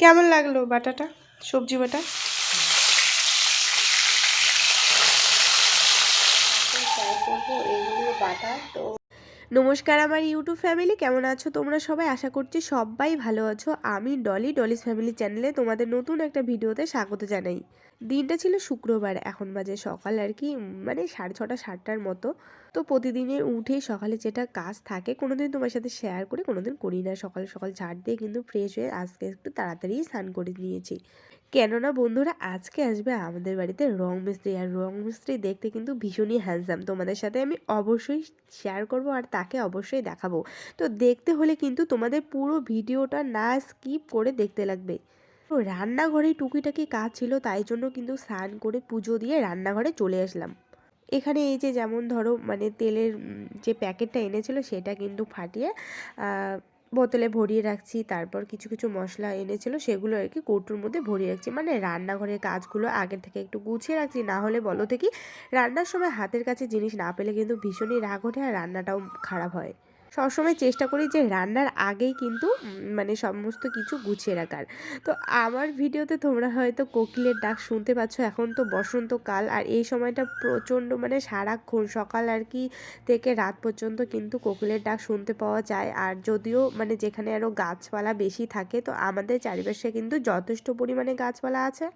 কেমন লাগল বাটাটা? সবজি বাটা? নমস্কার আমার ইউটিউব ফ্যামিলি, কেমন আছো তোমরা সবাই? আশা করছি সবাই ভালো আছো। আমি ডলি, ডলিস ফ্যামিলি চ্যানেলে তোমাদের নতুন একটা ভিডিওতে স্বাগত জানাই। দিনটা ছিল শুক্রবার, এখন বাজে সকাল আর কি মানে সাড়ে ছটা, সাতটার মতো। তো প্রতিদিনের উঠে সকালে যেটা কাজ থাকে, কোনোদিন তোমার সাথে শেয়ার করে, কোনোদিন করি না। সকাল সকাল ঝাড় দিয়ে কিন্তু ফ্রেশ হয়ে আজকে একটু তাড়াতাড়ি স্নান করে নিয়েছি। কেননা বন্ধুরা আজকে আসবে আমাদের বাড়িতে রং মিস্ত্রি। আর রং মিস্ত্রি দেখতে কিন্তু ভীষণই হ্যান্ডসাম তোমাদের সাথে আমি অবশ্যই শেয়ার করব আর তাকে অবশ্যই দেখাবো। তো দেখতে হলে কিন্তু তোমাদের পুরো ভিডিওটা না স্কিপ করে দেখতে লাগবে। তো রান্নাঘরে টুকিটাকি কাজ ছিল, তাই জন্য কিন্তু স্নান করে পুজো দিয়ে রান্নাঘরে চলে আসলাম। এখানে এই যে যেমন ধরো মানে তেলের যে প্যাকেটটা এনেছিল সেটা কিন্তু ফাটিয়ে বোতলে ভরিয়ে রাখছি, তারপর কিছু কিছু মশলা এনেছিল, সেগুলো আর কি কৌটোর মধ্যে ভরিয়ে রাখছি। মানে রান্নাঘরের কাজগুলো আগের থেকে একটু গুছিয়ে রাখছি, না হলে বলো দেখি রান্নার সময় হাতের কাছে জিনিস না পেলে কিন্তু ভীষণই রাগ ওঠে আর রান্নাটাও খারাপ হয়। সবসময় চেষ্টা করি যে রান্নার আগেই কিন্তু মানে সমস্ত কিছু গুছিয়ে রাখার। তো আমার ভিডিওতে তোমরা হয়তো কোকিলের ডাক শুনতে পাচ্ছ, এখন তো বসন্তকাল আর এই সময়টা প্রচণ্ড মানে সারাক্ষণ সকাল আর কি থেকে রাত পর্যন্ত কিন্তু কোকিলের ডাক শুনতে পাওয়া যায়। আর যদিও মানে যেখানে আরও গাছপালা বেশি থাকে, তো আমাদের চারিপাশে কিন্তু যথেষ্ট পরিমাণে গাছপালা আছে।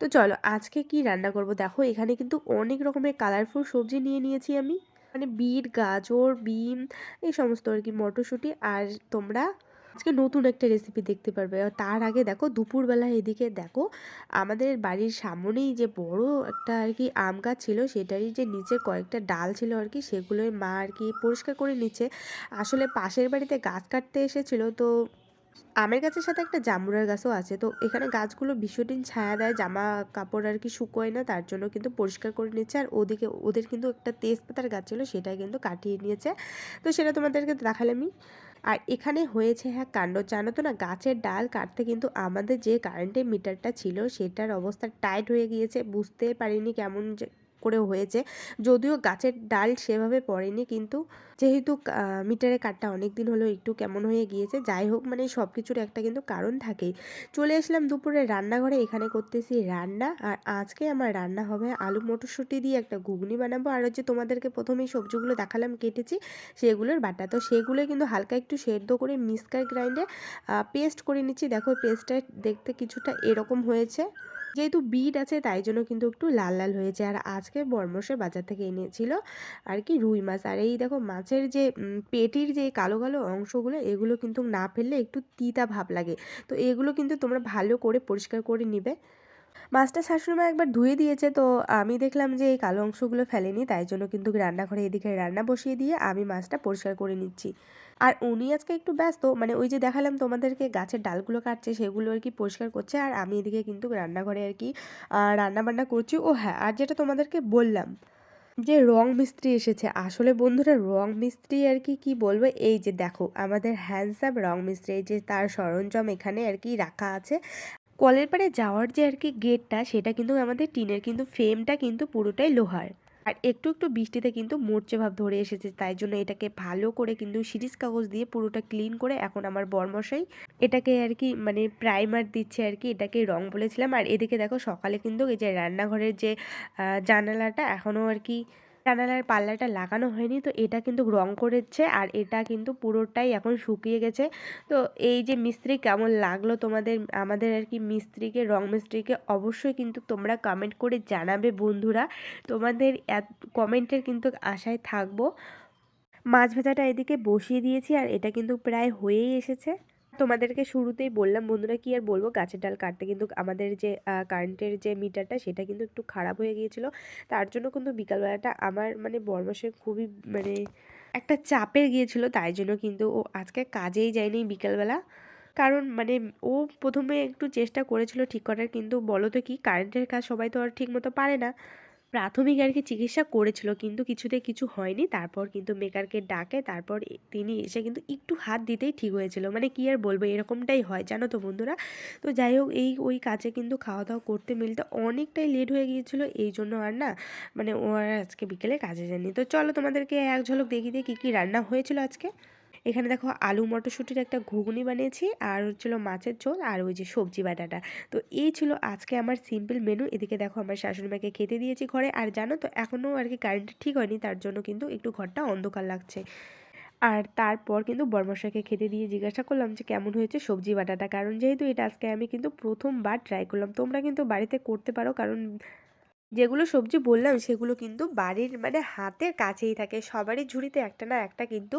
তো চলো আজকে কি রান্না করব? দেখো এখানে কিন্তু অনেক রকমের কালারফুল সবজি নিয়ে নিয়েছি আমি। মানে বিট গাজর, বিন, এই সমস্ত আর কি মটরশুঁটি আর তোমরা আজকে নতুন একটা রেসিপি দেখতে পারবে। তার আগে দেখো, দুপুরবেলা এদিকে দেখো, আমাদের বাড়ির সামনেই যে বড় একটা আর কি আম গাছ ছিল, সেটারই যে নিচে কয়েকটা ডাল ছিল আর কি, সেগুলোই মা আর কি পরিষ্কার করে নিচ্ছে। আসলে পাশের বাড়িতে গাছ কাটতে এসেছিল, তো আমের গাছের সাথে একটা জামুরার গাছও আছে। তো এখানে গাছগুলো ভীষণ ছায়া দেয়, জামা কাপড় আর কি শুকোয় না, তার জন্য কিন্তু পরিষ্কার করে নিচ্ছে। আর ওদিকে ওদের কিন্তু একটা তেজপাতার গাছ ছিল সেটা কিন্তু কাটিয়ে নিয়েছে। তো সেটা তোমাদেরকে দেখালামই আর এখানে হয়েছে হ্যাঁ কাণ্ড, জানো তো না? গাছের ডাল কাটতে কিন্তু আমাদের যে কারেন্টের মিটারটা ছিল, সেটার অবস্থা টাইট হয়ে গিয়েছে। বুঝতে পারিনি কেমন যে করে হয়েছে। যদিও গাছের ডাল সেভাবে পড়েনি, কিন্তু যেহেতু মিটারের কাঠটা অনেক দিন হলো একটু কেমন হয়ে গিয়েছে, যাই হোক মানে সব কিছুর একটা কিন্তু কারণ থাকেই। চলে আসলাম দুপুরে রান্নাঘরে, এখানে করতেছি রান্না, আর আজকে আমার রান্না হবে আলু মটরশুঁটি দিয়ে একটা ঘুগনি বানাবো, আর হচ্ছে তোমাদেরকে প্রথমেই সবজিগুলো দেখালাম, কেটেছি, সেগুলোর বাটা। তো সেগুলো কিন্তু হালকা একটু সেদ্ধ করে মিক্সকার গ্রাইন্ডে পেস্ট করে নিচ্ছি। দেখো, পেস্টটা দেখতে কিছুটা এরকম হয়েছে। যেহেতু বিট আছে, তাই জন্য কিন্তু একটু লাল লাল হয়েছে আর আজকে বর্মসে বাজার থেকে এনেছিল আর কি রুই মাছ। আর এই দেখো মাছের যে পেটির যে কালো কালো অংশগুলো, এগুলো কিন্তু না ফেললে একটু তিতা ভাব লাগে। তো এগুলো কিন্তু তোমরা ভালো করে পরিষ্কার করে নিবে। মাছটা শাশুড়িমা একবার ধুয়ে দিয়েছে, তো আমি দেখলাম যে এই কালো অংশগুলো ফেলেনি, তাই জন্য কিন্তু রান্নাঘরে এদিকে রান্না বসিয়ে দিয়ে আমি মাছটা পরিষ্কার করে নিচ্ছি। আর উনি আজকে একটু ব্যস্ত মানে ওই যে দেখালাম তোমাদেরকে গাছের ডালগুলো কাটছে, সেগুলো আর কি পরিষ্কার করছে, আর আমি এদিকে কিন্তু রান্নাঘরে আর কি রান্না বান্না করছি। ও হ্যাঁ আর যেটা তোমাদেরকে বললাম যে রং মিস্ত্রি এসেছে, আসলে বন্ধুরা রং মিস্ত্রি আর কি কি বলব? এই যে দেখো, আমাদের হ্যান্ডসাম রং মিস্ত্রি, এই যে তার সরঞ্জাম এখানে আর কি রাখা আছে। কলের পাড়ে যাওয়ার যে আর কি গেটটা সেটা কিন্তু আমাদের টিনের কিন্তু ফ্রেমটা কিন্তু পুরোটাই লোহার। আর একটু একটু বৃষ্টিতে কিন্তু মরচে ভাব ধরে এসেছে, তাই জন্য এটাকে ভালো করে কিন্তু সিরিজ কাগজ দিয়ে পুরোটা ক্লিন করে এখন আমার বরমশাই এটাকে আর কি মানে প্রাইমার দিচ্ছে আর কি, এটাকে রং বলেছিলাম। আর এদিকে দেখো সকালে কিন্তু এই যে রান্নাঘরের যে জানালাটা এখনও আর কি জানালার পাল্লাটা লাগানো হয়নি, তো এটা কিন্তু রং করেছে আর এটা কিন্তু পুরোটাই এখন শুকিয়ে গেছে। তো এই যে মিস্ত্রি কেমন লাগল তোমাদের, আমাদের আর কি মিস্ত্রিকে, রং মিস্ত্রিকে অবশ্যই কিন্তু তোমরা কমেন্ট করে জানাবে বন্ধুরা। তোমাদের কমেন্টের কিন্তু আশায় থাকব। মাছ ভাজাটা এদিকে বসিয়ে দিয়েছি আর এটা কিন্তু প্রায় হয়েই এসেছে। তোমাদেরকে শুরুতেই বললাম, বন্ধুরা কি আর বলব? গাছের ডাল কাটতে কিন্তু আমাদের যে কারেন্টের যে মিটারটা সেটা কিন্তু একটু খারাপ হয়ে গিয়েছিল। তার জন্য কিন্তু বিকালবেলাটা আমার মানে বরমাসের খুবই মানে একটা চাপের গিয়েছিল, তাই জন্য কিন্তু ও আজকে কাজেই যায়নি বিকালবেলা। কারণ মানে ও প্রথমে একটু চেষ্টা করেছিল ঠিক করার, কিন্তু বলো তো কি কারেন্টের কাজ সবাই তো আর ঠিক মতো পারে না। প্রাথমিক আর কি চিকিৎসা করেছিল, কিন্তু কিছুতে কিছু হয়নি। তারপর কিন্তু মেকারকে ডাকে, তারপর তিনি এসে কিন্তু একটু হাত দিতেই ঠিক হয়েছিল। মানে কি আর বলব, এরকমটাই হয়, জানো তো বন্ধুরা? তো যাই হোক, এই, ওই কাজে কিন্তু খাওয়া দাওয়া করতে মিলতে অনেকটাই লেট হয়ে গিয়েছিল, এই জন্য আর না মানে ও আর আজকে বিকেলে কাজে যায়নি। তো চলো তোমাদেরকে এক ঝলক দেখিয়ে দিই, কী কী রান্না হয়েছিল আজকে? এখানে দেখো আলু মটরশুঁটির একটা ঘুগনি বানিয়েছি, আর হচ্ছিল মাছের ঝোল, আর ওই যে সবজি বাটাটা। তো এই ছিল আজকে আমার সিম্পল মেনু এদিকে দেখো আমার শাশুড়ি মাকে খেতে দিয়েছি ঘরে, আর জানো তো, এখনও আর কি কারেন্ট ঠিক হয়নি, তার জন্য কিন্তু একটু ঘরটা অন্ধকার লাগছে। আর তারপর কিন্তু বর্মশাকে খেতে দিয়ে জিজ্ঞাসা করলাম যে কেমন হয়েছে সবজি বাটাটা, কারণ যেহেতু এটা আজকে আমি কিন্তু প্রথমবার ট্রাই করলাম, তোমরা কিন্তু বাড়িতে করতে পারো, কারণ যেগুলো সবজি বললাম, সেগুলো কিন্তু বাড়ির মানে হাতের কাছেই থাকে। সবারই ঝুড়িতে একটা না একটা কিন্তু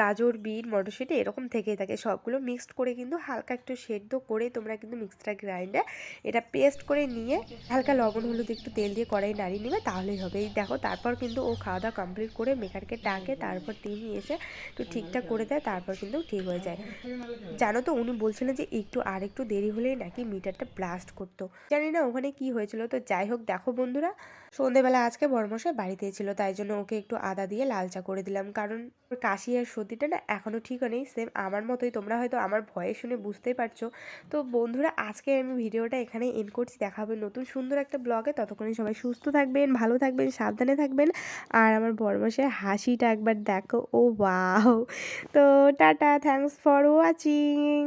গাজর বিট মটরশুঁটি এরকম থেকেই থাকে। সবগুলো মিক্সড করে কিন্তু হালকা একটু সেদ্ধ করে তোমরা কিন্তু মিক্সটা গ্রাইন্ডে এটা পেস্ট করে নিয়ে হালকা লবণ, হলুদ, একটু তেল দিয়ে কড়াই নাড়িয়ে নেবে, তাহলেই হবে। এই দেখো, তারপর কিন্তু ও খাওয়া দাওয়া কমপ্লিট করে মেকারকে ডাকে, তারপর তিনি এসে একটু ঠিকঠাক করে দেয়, তারপর কিন্তু ঠিক হয়ে যায়। জানো তো, উনি বলছিলেন যে একটু আর একটু দেরি হলেই নাকি মিটারটা ব্লাস্ট করতো। জানি না ওখানে কি হয়েছিল, তো যাই হোক দেখো বন্ধুরা, সন্ধেবেলা আজকে বড়মশাই বাড়িতেই ছিল, তাই জন্য ওকে একটু আদা দিয়ে লাল চা করে দিলাম। কারণ কাশি আর সর্দিটা না এখনও ঠিক নেই সেম আমার মতোই। তোমরা হয়তো আমার ভয়ে শুনে বুঝতেই পারছ। তো বন্ধুরা, আজকে আমি ভিডিওটা এখানে এন্ড করছি। দেখাবে নতুন সুন্দর একটা ব্লগে ততক্ষণে সবাই সুস্থ থাকবেন, ভালো থাকবেন, সাবধানে থাকবেন। আর আমার বড়মশাই হাসিটা একবার দেখো। ও ওয়াও তো টাটা থ্যাংকস ফর ওয়াচিং